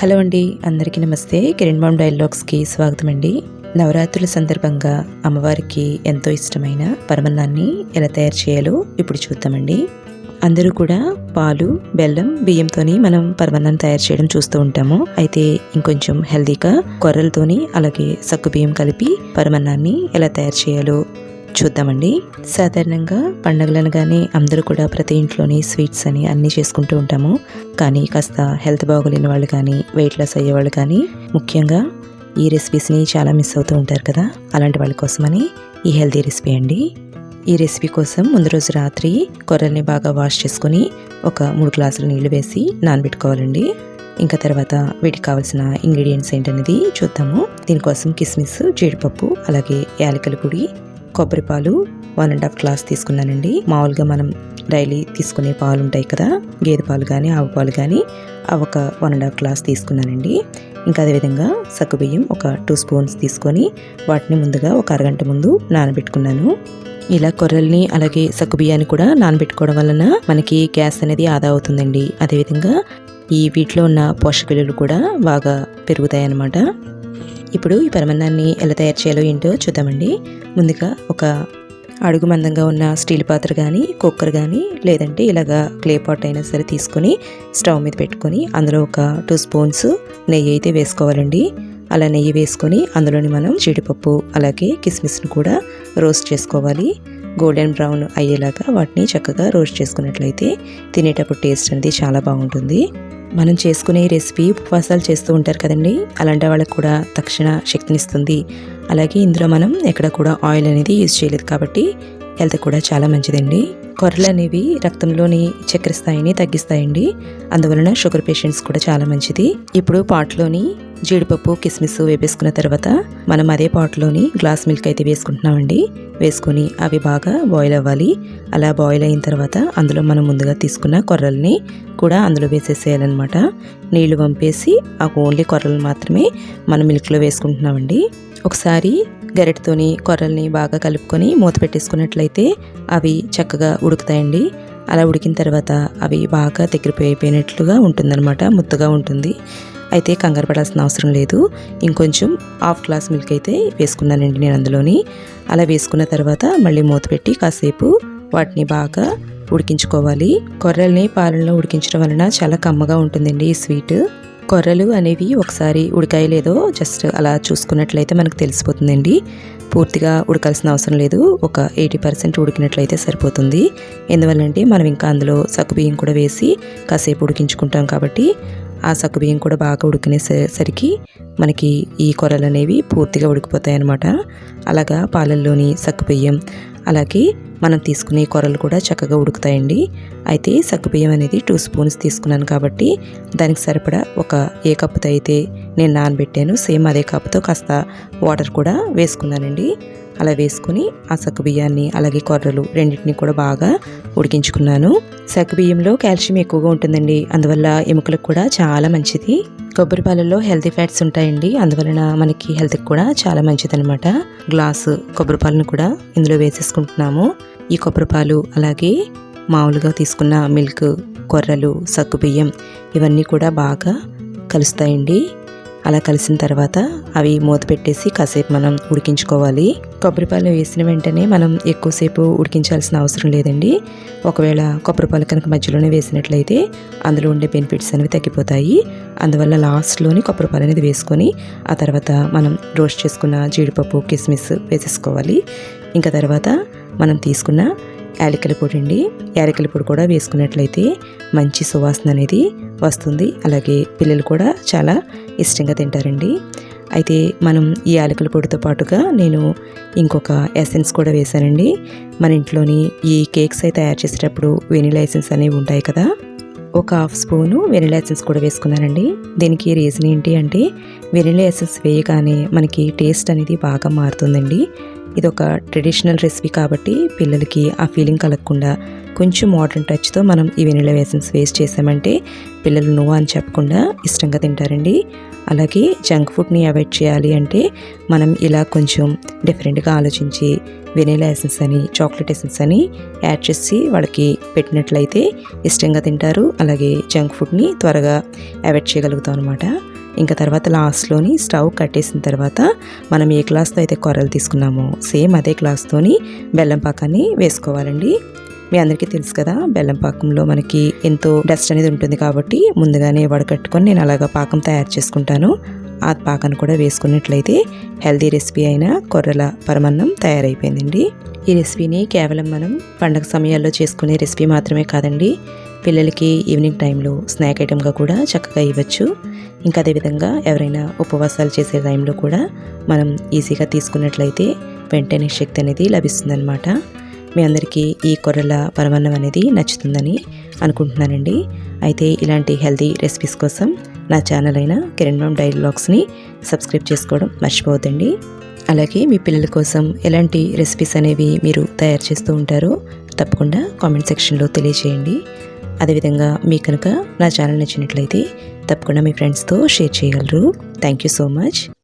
Hello అండి అందరికీ నమస్తే. కిరణ్ బామ్ డైలాగ్స్కి స్వాగతం అండి నవరాత్రుల సందర్భంగా అమ్మవారికి ఎంతో ఇష్టమైన పరమన్నాన్ని ఎలా తయారు చేయాలో ఇప్పుడు చూద్దామండి. అందరూ కూడా పాలు బెల్లం బియ్యంతోని మనం పరమన్నాన్ని తయారు చేయడం చూస్తూ ఉంటాము. అయితే ఇంకొంచెం హెల్దీగా కొర్రలతోని అలాగే సగ్గు బియ్యం కలిపి పరమన్నాన్ని ఎలా తయారు చేయాలో చూద్దామండి. సాధారణంగా పండగలను కానీ అందరూ కూడా ప్రతి ఇంట్లోని స్వీట్స్ అని అన్నీ చేసుకుంటూ ఉంటాము. కానీ కాస్త హెల్త్ బాగోలేని వాళ్ళు కానీ వెయిట్ లాస్ అయ్యే వాళ్ళు కానీ ముఖ్యంగా ఈ రెసిపీస్ని చాలా మిస్ అవుతూ ఉంటారు కదా. అలాంటి వాళ్ళ కోసమని ఈ హెల్తీ రెసిపీ అండి. ఈ రెసిపీ కోసం ముందు రోజు రాత్రి కొర్రల్ని బాగా వాష్ చేసుకొని ఒక మూడు గ్లాసులు నీళ్ళు వేసి నానబెట్టుకోవాలండి. ఇంకా తర్వాత వీటికి కావాల్సిన ఇంగ్రీడియంట్స్ ఏంటనేది చూద్దాము. దీనికోసం కిస్మిస్ జీడిపప్పు అలాగే యాలకల పొడి కొబ్బరి పాలు వన్ అండ్ హాఫ్ గ్లాస్ తీసుకున్నానండి. మామూలుగా మనం డైలీ తీసుకునే పాలు ఉంటాయి కదా గేదె పాలు కానీ ఆవు పాలు కానీ అవి ఒక వన్ అండ్ హాఫ్ గ్లాస్ తీసుకున్నానండి. ఇంకా అదేవిధంగా సగ్గుబియ్యం ఒక టూ స్పూన్స్ తీసుకొని వాటిని ముందుగా ఒక అరగంట ముందు నానబెట్టుకున్నాను. ఇలా కొర్రల్ని అలాగే సగ్గుబియ్యాన్ని కూడా నానబెట్టుకోవడం వలన మనకి గ్యాస్ అనేది ఆదా అవుతుందండి. అదేవిధంగా ఈ వీటిలో ఉన్న పోషక విలువలు కూడా బాగా పెరుగుతాయి అన్నమాట ఇప్పుడు ఈ పరమాన్నాన్ని ఎలా తయారు చేయాలో ఏంటో చూద్దామండి. ముందుగా ఒక అడుగు మందంగా ఉన్న స్టీల్ పాత్ర కానీ కుక్కర్ కానీ లేదంటే ఇలాగా క్లే పాట్ అయినా సరే తీసుకొని స్టవ్ మీద పెట్టుకొని అందులో ఒక టూ స్పూన్స్ నెయ్యి అయితే వేసుకోవాలండి. అలా నెయ్యి వేసుకొని అందులోని మనం జీడిపప్పు అలాగే కిస్మిస్ను కూడా రోస్ట్ చేసుకోవాలి. గోల్డెన్ బ్రౌన్ అయ్యేలాగా వాటిని చక్కగా రోస్ట్ చేసుకున్నట్లయితే తినేటప్పుడు టేస్ట్ అనేది చాలా బాగుంటుంది. మనం చేసుకునే రెసిపీ ఉపవాసాలు చేస్తూ ఉంటారు కదండి. అలాంటి వాళ్ళకి కూడా తక్షణ శక్తినిస్తుంది అలాగే ఇందులో మనం ఎక్కడ కూడా ఆయిల్ అనేది యూజ్ చేయలేదు కాబట్టి హెల్త్ కూడా చాలా మంచిదండి. కొర్రలు అనేవి రక్తంలోని చక్కెర స్థాయిని తగ్గిస్తాయండి. అందువలన షుగర్ పేషెంట్స్ కూడా చాలా మంచిది. ఇప్పుడు పాట్లోని జీడిపప్పు కిస్మిస్ వేపేసుకున్న తర్వాత మనం అదే పాట్లోని గ్లాస్ మిల్క్ అయితే వేసుకుంటున్నామండి. వేసుకొని అవి బాగా బాయిల్ అవ్వాలి. అలా బాయిల్ అయిన తర్వాత అందులో మనం ముందుగా తీసుకున్న కొర్రల్ని కూడా అందులో వేసేసేయాలన్నమాట. నీళ్ళు పంపేసి ఆ ఓన్లీ కొర్రలు మాత్రమే మనం మిల్క్లో వేసుకుంటున్నామండి. ఒకసారి గరెటతోని కొర్రల్ని బాగా కలుపుకొని మూత పెట్టేసుకున్నట్లయితే అవి చక్కగా ఉడుకుతాయండి. అలా ఉడికిన తర్వాత అవి బాగా దగ్గరిపోయిపోయినట్లుగా ఉంటుందన్నమాట ముద్దగా ఉంటుంది. అయితే కంగారు పడాల్సిన అవసరం లేదు. ఇంకొంచెం హాఫ్ గ్లాస్ మిల్క్ అయితే వేసుకున్నానండి నేను అందులోని. అలా వేసుకున్న తర్వాత మళ్ళీ మూత పెట్టి కాసేపు వాటిని బాగా ఉడికించుకోవాలి. కొర్రల్ని పాలనలో ఉడికించడం వలన చాలా కమ్మగా ఉంటుందండి ఈ స్వీట్. కొర్రలు అనేవి ఒకసారి ఉడికాయి లేదో జస్ట్ అలా చూసుకున్నట్లయితే మనకు తెలిసిపోతుందండి. పూర్తిగా ఉడకాల్సిన అవసరం లేదు. ఒక ఎయిటీ పర్సెంట్ ఉడికినట్లయితే సరిపోతుంది. ఎందువల్లంటే మనం ఇంకా అందులో సగ్గుబియ్యం కూడా వేసి కాసేపు ఉడికించుకుంటాం కాబట్టి ఆ సగ్గుబియ్యం కూడా బాగా ఉడికినేసరికి మనకి ఈ కొర్రలు అనేవి పూర్తిగా ఉడికిపోతాయి అన్నమాట అలాగా పాలల్లోని సగ్గుబియ్యం అలాగే మనం తీసుకునే కొరలు కూడా చక్కగా ఉడుకుతాయండి. అయితే సగ్గుబియ్యం అనేది టూ స్పూన్స్ తీసుకున్నాను కాబట్టి దానికి సరిపడా ఒక ఏ కప్పుతో అయితే నేను నానబెట్టాను సేమ్ అదే కప్పుతో కాస్త వాటర్ కూడా వేసుకున్నానండి. అలా వేసుకుని ఆ సగ్గుబియ్యాన్ని అలాగే కొర్రలు రెండింటిని కూడా బాగా ఉడికించుకున్నాను. సగ్గుబియ్యంలో కాల్షియం ఎక్కువగా ఉంటుందండి. అందువల్ల ఎముకలకు కూడా చాలా మంచిది. కొబ్బరిపాలెల్లో హెల్తీ ఫ్యాట్స్ ఉంటాయండి. అందువలన మనకి హెల్త్కి కూడా చాలా మంచిదనమాట గ్లాసు కొబ్బరి పాలను కూడా ఇందులో వేసేసుకుంటున్నాము. ఈ కొబ్బరి పాలు అలాగే మామూలుగా తీసుకున్న మిల్క్ కొర్రలు సగ్గుబియ్యం ఇవన్నీ కూడా బాగా కలుస్తాయండి. అలా కలిసిన తర్వాత అవి మూత పెట్టేసి కాసేపు మనం ఉడికించుకోవాలి. కొబ్బరిపాలు వేసిన వెంటనే మనం ఎక్కువసేపు ఉడికించాల్సిన అవసరం లేదండి. ఒకవేళ కొబ్బరిపాలు కనుక మధ్యలోనే వేసినట్లయితే అందులో ఉండే బెనిఫిట్స్ అనేవి తగ్గిపోతాయి. అందువల్ల లాస్ట్లోని కొబ్బరిపాలు అనేది వేసుకొని ఆ తర్వాత మనం రోస్ట్ చేసుకున్న జీడిపప్పు కిస్మిస్ వేసేసుకోవాలి. ఇంకా తర్వాత మనం తీసుకున్న యాలకల పొడి అండి. యాలకల పొడి కూడా వేసుకున్నట్లయితే మంచి సువాసన అనేది వస్తుంది. అలాగే పిల్లలు కూడా చాలా ఇష్టంగా తింటారండి. అయితే మనం ఈ యాలకుల పొడితో పాటుగా నేను ఇంకొక ఎసెన్స్ కూడా వేశానండి. మన ఇంట్లోని ఈ కేక్స్ అయితే తయారు చేసేటప్పుడు వెనీలా ఎసెన్స్ అనేవి ఉంటాయి కదా ఒక హాఫ్ స్పూను వెనిలా ఎసెన్స్ కూడా వేసుకున్నానండి. దీనికి రీజన్ ఏంటి అంటే వెనిలా ఎసెన్స్ వేయగానే మనకి టేస్ట్ అనేది బాగా మారుతుందండి. ఇది ఒక ట్రెడిషనల్ రెసిపీ కాబట్టి పిల్లలకి ఆ ఫీలింగ్ కలగకుండా కొంచెం మోడర్న్ టచ్తో మనం ఈ వెనిలా వేసన్స్ వేస్ట్ చేసామంటే పిల్లలు నో అని చెప్పకుండా ఇష్టంగా తింటారండి. అలాగే జంక్ ఫుడ్ని అవాయిడ్ చేయాలి అంటే మనం ఇలా కొంచెం డిఫరెంట్గా ఆలోచించి వెనీలా ఎసెన్స్ అని చాక్లెట్ ఎసెన్స్ అని యాడ్ చేసి వాళ్ళకి పెట్టినట్లయితే ఇష్టంగా తింటారు. అలాగే జంక్ ఫుడ్ని త్వరగా అవాయిడ్ చేయగలుగుతాం అనమాట ఇంకా తర్వాత లాస్ట్లోని స్టవ్ కట్టేసిన తర్వాత మనం ఏ గ్లాస్తో అయితే కొర్రలు తీసుకున్నామో సేమ్ అదే గ్లాస్తోని బెల్లం పాకాన్ని వేసుకోవాలండి. మీ అందరికీ తెలుసు కదా బెల్లం పాకంలో మనకి ఎంతో డస్ట్ అనేది ఉంటుంది కాబట్టి ముందుగానే వడకట్టుకొని నేను అలాగా పాకం తయారు చేసుకుంటాను. ఆ పాకాన్ని కూడా వేసుకున్నట్లయితే హెల్తీ రెసిపీ అయిన కొర్రల పరమన్నం తయారైపోయిందండి. ఈ రెసిపీని కేవలం మనం పండగ సమయాల్లో చేసుకునే రెసిపీ మాత్రమే కాదండి పిల్లలకి ఈవినింగ్ టైంలో స్నాక్ ఐటెంగా కూడా చక్కగా ఇవ్వచ్చు. ఇంకా అదేవిధంగా ఎవరైనా ఉపవాసాలు చేసే టైంలో కూడా మనం ఈజీగా తీసుకున్నట్లయితే వెంటనే శక్తి అనేది లభిస్తుందన్నమాట. మీ అందరికీ ఈ కొర్రల పరమాన్నం అనేది నచ్చుతుందని అనుకుంటున్నానండి. అయితే ఇలాంటి హెల్తీ రెసిపీస్ కోసం నా ఛానల్ అయిన కిరణ్ మామ్ డైలాగ్స్ని సబ్స్క్రైబ్ చేసుకోవడం మర్చిపోవద్దండి. అలాగే మీ పిల్లల కోసం ఎలాంటి రెసిపీస్ అనేవి మీరు తయారు చేస్తూ ఉంటారో తప్పకుండా కామెంట్ సెక్షన్లో తెలియజేయండి అదేవిధంగా మీకు కనుక నా ఛానల్ నచ్చినట్లయితే తప్పకుండా మీ ఫ్రెండ్స్తో షేర్ చేయగలరు. Thank you so much